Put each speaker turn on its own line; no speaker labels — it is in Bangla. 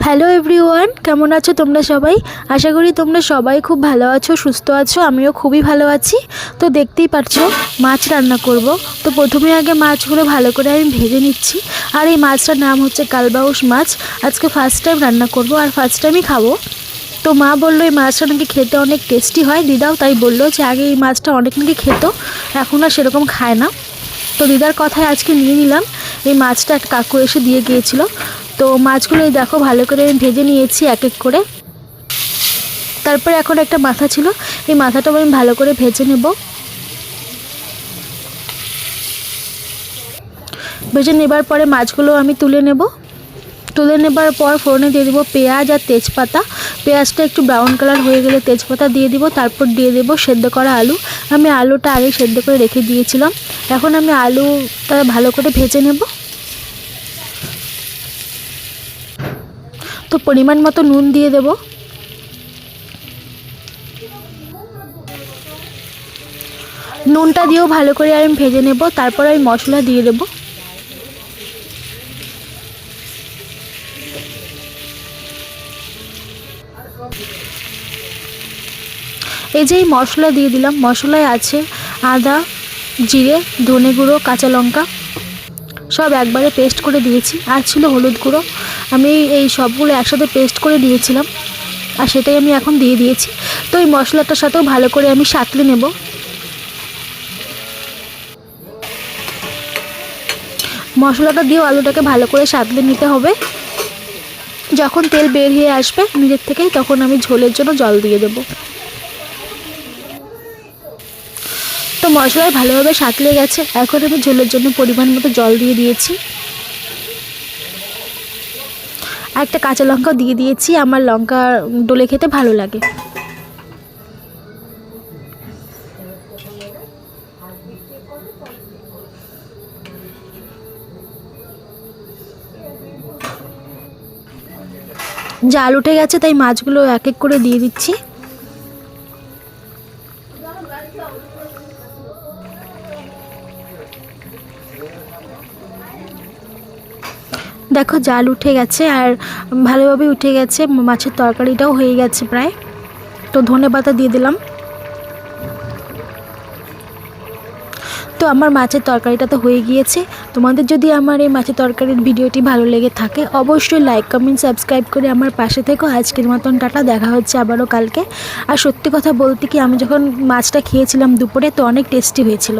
হ্যালো এভরিওয়ান, কেমন আছো তোমরা সবাই? আশা করি তোমরা সবাই খুব ভালো আছো, সুস্থ আছো, আমিও খুবই ভালো আছি। তো দেখতেই পারছ, মাছ রান্না করব। তো প্রথমে আগে মাছগুলো ভালো করে আমি ভেজে নিচ্ছি। আর এই মাছটার নাম হচ্ছে কালবাউস মাছ। আজকে ফার্স্ট টাইম রান্না করব আর ফার্স্ট টাইমই খাব। তো মা বলল, এই মাছটা নাকি খেতে অনেক টেস্টি হয়। দিদাও তাই বলল যে, আগে এই মাছটা অনেক নাকি খেত, এখন আর সেরকম খায় না। তো দিদার কথায় আজকে নিয়ে নিলাম। এই মাছটা একটা কাকু এসে দিয়ে গিয়েছিল। মাছগুলো এই দেখো, ভালো করে আমি ভেজে নিয়েছি এক এক করে। তারপরে এখন একটা মাথা ছিল, এই মাথাটাও আমি ভালো করে ভেজে নেব। ভেজে নেবার পরে মাছগুলো আমি তুলে নেব। তুলে নেবার পর ফোড়নে দিয়ে দেবো পেঁয়াজ আর তেজপাতা। পেঁয়াজটা একটু ব্রাউন কালার হয়ে গেলে তেজপাতা দিয়ে দিব, তারপর দিয়ে দেবো সেদ্ধ করা আলু। আমি আলুটা আগে সেদ্ধ করে রেখে দিয়েছিলাম। এখন আমি আলুটা ভালো করে ভেজে নেব। তো পরিমাণ মতো নুন দিয়ে দেব। নুনটা দিয়েও ভালো করে আমি ভেজে নেব, তারপর আমি মশলা দিয়ে দেবো। এই যে মশলা দিয়ে দিলাম, মশলায় আছে আদা, জিরে, ধনে গুঁড়ো, কাঁচা লঙ্কা। সব একবারে পেস্ট করে দিয়েছি। আর ছিল হলুদ গুঁড়ো। আমি এই সবগুলো একসাথে পেস্ট করে দিয়েছিলাম, আর সেটাই আমি এখন দিয়ে দিয়েছি। তো এই মশলাটার সাথেও ভালো করে আমি সাঁতলে নেব। মশলাটা দিয়েও আলুটাকে ভালো করে সাঁতলে নিতে হবে। যখন তেল বের হয়ে আসবে নিজের থেকেই, তখন আমি ঝোলের জন্য জল দিয়ে দেবো। তো মশলায় ভালোভাবে সাঁতলে গেছে। এখন আমি ঝোলের জন্য পরিমাণ মতো জল দিয়ে দিয়েছি। আর একটা কাঁচা লঙ্কাও দিয়ে দিয়েছি, আমার লঙ্কা ডোলে খেতে ভালো লাগে। জাল উঠে গেছে, তাই মাছগুলো এক এক করে দিয়ে দিচ্ছি। দেখো জাল উঠে গেছে আর ভালোভাবে উঠে গেছে, মাছের তরকারিটাও হয়ে গেছে প্রায়। তো ধনে পাতা দিয়ে দিলাম। তো আমার মাছের তরকারিটা তো হয়ে গিয়েছে। তোমাদের যদি আমার এই মাছের তরকারির ভিডিওটি ভালো লেগে থাকে, অবশ্যই লাইক কমেন্ট সাবস্ক্রাইব করে আমার পাশে থেকো। আজকের মতন টাটা, দেখা হচ্ছে আবারও কালকে। আর সত্যি কথা বলতে কি, আমি যখন মাছটা খেয়েছিলাম দুপুরে, তো অনেক টেস্টি হয়েছিল।